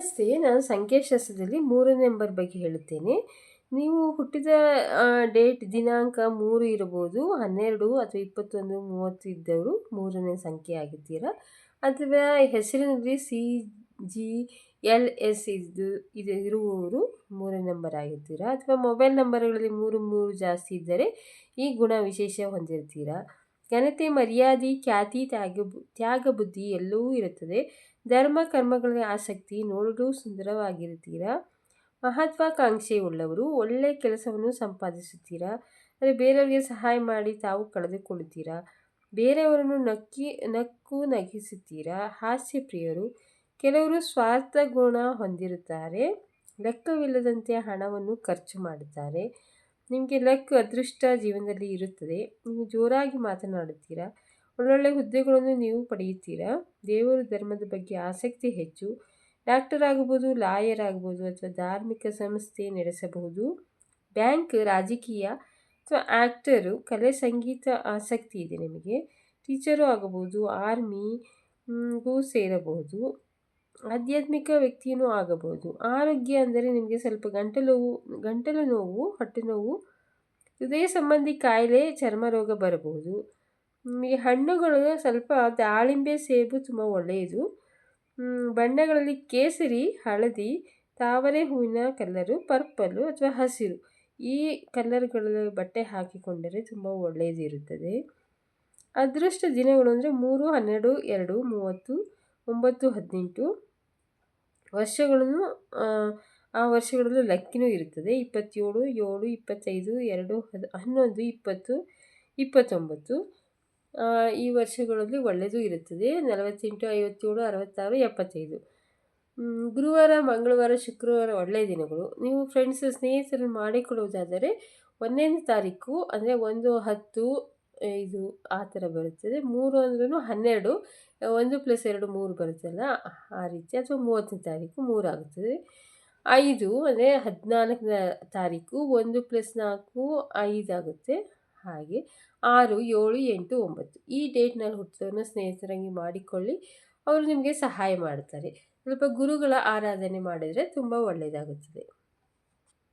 ನಮಸ್ತೆ ನಾನು ಸಂಖ್ಯಾಶಾಸ್ತ್ರದಲ್ಲಿ ಮೂರನೇ ನಂಬರ್ ಬಗ್ಗೆ ಹೇಳುತ್ತೇನೆ. ನೀವು ಹುಟ್ಟಿದ ಡೇಟ್, ದಿನಾಂಕ ಮೂರು ಇರಬಹುದು. ಹನ್ನೆರಡು ಅಥವಾ ಇಪ್ಪತ್ತೊಂದು, ಮೂವತ್ತು ಇದ್ದವರು ಮೂರನೇ ಸಂಖ್ಯೆ ಆಗಿದ್ದೀರಾ ಅಥವಾ ಹೆಸರಿನಲ್ಲಿ ಸಿ, ಜಿ, ಎಲ್, ಎಸ್ ಇದ್ದು ಇದು ಇರುವವರು ಮೂರನೇ ನಂಬರ್ ಆಗಿರ್ತೀರಾ? ಅಥವಾ ಮೊಬೈಲ್ ನಂಬರ್ಗಳಲ್ಲಿ ಮೂರು ಮೂರು ಜಾಸ್ತಿ ಇದ್ದರೆ ಈ ಗುಣ ವಿಶೇಷ ಹೊಂದಿರ್ತೀರಾ? ಘನತೆ, ಮರ್ಯಾದೆ, ಖ್ಯಾತಿ, ತ್ಯಾಗ ತ್ಯಾಗ ಬುದ್ಧಿ ಎಲ್ಲವೂ ಇರುತ್ತದೆ. ಧರ್ಮ ಕರ್ಮಗಳಲ್ಲಿ ಆಸಕ್ತಿ ನೋಡಲು ಸುಂದರವಾಗಿರುತ್ತೀರಾ? ಮಹತ್ವಾಕಾಂಕ್ಷೆ ಉಳ್ಳವರು ಒಳ್ಳೆಯ ಕೆಲಸವನ್ನು ಸಂಪಾದಿಸುತ್ತೀರಾ? ಅಂದರೆ ಬೇರೆಯವರಿಗೆ ಸಹಾಯ ಮಾಡಿ ತಾವು ಕಳೆದುಕೊಳ್ಳುತ್ತೀರಾ? ಬೇರೆಯವರನ್ನು ನಕ್ಕಿ, ನಕ್ಕು ನಗಿಸುತ್ತೀರಾ? ಹಾಸ್ಯ ಪ್ರಿಯರು ಕೆಲವರು ಸ್ವಾರ್ಥ ಗುಣ ಹೊಂದಿರುತ್ತಾರೆ, ಲೆಕ್ಕವಿಲ್ಲದಂತೆ ಹಣವನ್ನು ಖರ್ಚು ಮಾಡುತ್ತಾರೆ. ನಿಮಗೆ ಲಕ್, ಅದೃಷ್ಟ ಜೀವನದಲ್ಲಿ ಇರುತ್ತದೆ. ನೀವು ಜೋರಾಗಿ ಮಾತನಾಡುತ್ತೀರಾ? ಒಳ್ಳೊಳ್ಳೆ ಹುದ್ದೆಗಳನ್ನು ನೀವು ಪಡೆಯುತ್ತೀರಾ? ದೇವರು ಧರ್ಮದ ಬಗ್ಗೆ ಆಸಕ್ತಿ ಹೆಚ್ಚು. ಡಾಕ್ಟರ್ ಆಗಬಹುದು ಲಾಯರ್ ಆಗ್ಬೋದು ಅಥವಾ ಧಾರ್ಮಿಕ ಸಂಸ್ಥೆ ನಡೆಸಬಹುದು. ಬ್ಯಾಂಕ್, ರಾಜಕೀಯ ಅಥವಾ ಆ್ಯಕ್ಟರು ಕಲೆ, ಸಂಗೀತ ಆಸಕ್ತಿ ಇದೆ ನಿಮಗೆ. ಟೀಚರು ಆಗಬಹುದು ಆರ್ಮಿಗೂ ಸೇರಬಹುದು. ಆಧ್ಯಾತ್ಮಿಕ ವ್ಯಕ್ತಿಯೂ ಆಗಬಹುದು. ಆರೋಗ್ಯ ಅಂದರೆ ನಿಮಗೆ ಸ್ವಲ್ಪ ಗಂಟಲು ಗಂಟಲು ನೋವು, ಹೊಟ್ಟೆ ನೋವು, ಹೃದಯ ಸಂಬಂಧಿ ಕಾಯಿಲೆ ಚರ್ಮ ರೋಗ ಬರಬಹುದು. ನಿಮಗೆ ಹಣ್ಣುಗಳು ಸ್ವಲ್ಪ ದಾಳಿಂಬೆ ಸೇಬು ತುಂಬ ಒಳ್ಳೆಯದು. ಬಣ್ಣಗಳಲ್ಲಿ ಕೇಸರಿ, ಹಳದಿ, ತಾವರೆ ಹೂವಿನ ಕಲ್ಲರು ಪರ್ಪಲ್ಲು ಅಥವಾ ಹಸಿರು. ಈ ಕಲ್ಲರ್ಗಳ ಬಟ್ಟೆ ಹಾಕಿಕೊಂಡರೆ ತುಂಬ ಒಳ್ಳೆಯದಿರುತ್ತದೆ. ಅದೃಷ್ಟ ದಿನಗಳು ಅಂದರೆ ಮೂರು, ಹನ್ನೆರಡು, ಎರಡು, ಮೂವತ್ತು, ಒಂಬತ್ತು, ಹದಿನೆಂಟು. ವರ್ಷಗಳನ್ನು ಆ ವರ್ಷಗಳಲ್ಲೂ ಲಕ್ಕಿನೂ ಇರುತ್ತದೆ. ಇಪ್ಪತ್ತೇಳು, ಏಳು, ಇಪ್ಪತ್ತೈದು, ಎರಡು, ಹದ್, ಹನ್ನೊಂದು, ಇಪ್ಪತ್ತು, ಇಪ್ಪತ್ತೊಂಬತ್ತು. ಈ ವರ್ಷಗಳಲ್ಲಿ ಒಳ್ಳೆಯದು ಇರುತ್ತದೆ. ನಲವತ್ತೆಂಟು, ಐವತ್ತೇಳು, ಅರವತ್ತಾರು, ಎಪ್ಪತ್ತೈದು. ಗುರುವಾರ, ಮಂಗಳವಾರ, ಶುಕ್ರವಾರ ಒಳ್ಳೆಯ ದಿನಗಳು. ನೀವು ಫ್ರೆಂಡ್ಸ್ ಸ್ನೇಹಿತರನ್ನು ಮಾಡಿಕೊಳ್ಳುವುದಾದರೆ ಒಂದನೇ ತಾರೀಕು ಅಂದರೆ ಒಂದು ಹತ್ತು ಇದು ಆ ಥರ ಬರುತ್ತದೆ. ಮೂರು ಅಂದ್ರೂ ಹನ್ನೆರಡು, ಒಂದು ಪ್ಲಸ್ ಎರಡು ಮೂರು ಬರುತ್ತಲ್ಲ? ಆ ರೀತಿ. ಅಥವಾ ಮೂವತ್ತನೇ ತಾರೀಕು ಮೂರು ಆಗುತ್ತದೆ. ಐದು ಅಂದರೆ ಹದಿನಾಲ್ಕನೇ ತಾರೀಕು, ಒಂದು ಪ್ಲಸ್ ನಾಲ್ಕು, ಐದು ಆಗುತ್ತೆ. ಹಾಗೆ ಆರು, ಏಳು, ಎಂಟು, ಒಂಬತ್ತು. ಈ ಡೇಟ್ನಲ್ಲಿ ಹುಟ್ಟಿದವ್ರನ್ನ ಸ್ನೇಹಿತರಾಗಿ ಮಾಡಿಕೊಳ್ಳಿ. ಅವರು ನಿಮಗೆ ಸಹಾಯ ಮಾಡ್ತಾರೆ. ಸ್ವಲ್ಪ ಗುರುಗಳ ಆರಾಧನೆ ಮಾಡಿದರೆ ತುಂಬ ಒಳ್ಳೆಯದಾಗುತ್ತದೆ